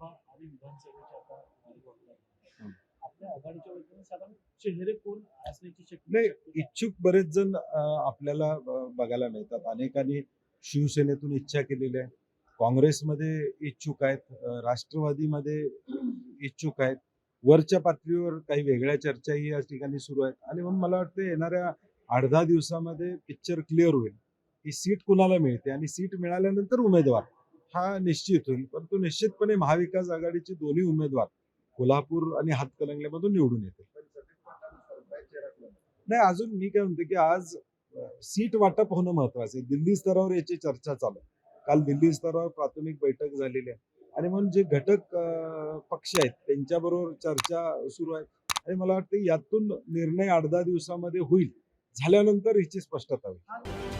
लोकसभा आणि विधानसभेच्या आता निवडणूक आहे. आपल्या आघाडीच्या वतीने साधारण चेहरे कोण असण्याची शक्यता नाही? इच्छुक बरेच जण आपल्याला बघायला मिळतात. अनेकांनी शिवसेनेतून इच्छा केलेली आहे. काँग्रेसमध्ये इच्छुक आहेत राष्ट्रवादीमध्ये इच्छुक आहेत. वरच्या पातळीवर काही वेगळ्या चर्चाही या ठिकाणी सुरू आहेत. आणि म्हणून मला वाटतं येणाऱ्या आठ दहा दिवसामध्ये पिक्चर क्लिअर होईल. ही सीट कुणाला मिळते? आणि सीट मिळाल्यानंतर उमेदवार. हा निश्चित होईल. परंतु निश्चितपणे महाविकास आघाडीचे दोन्ही उमेदवार कोल्हापूर आणि हातकलंगल्यामधून निवडून येतील. नाही अजून मी काय म्हणते की आज सीट वाटप होणं महत्वाचं आहे. दिल्ली स्तरावर याची चर्चा चालू आहे. काल दिल्ली स्तरावर प्राथमिक बैठक झालेली आहे. आणि म्हणून जे घटक पक्ष आहेत त्यांच्याबरोबर चर्चा सुरू आहे. आणि मला वाटतं यातून निर्णय आठ दहा दिवसामध्ये होईल. झाल्यानंतर हिची स्पष्टता होईल.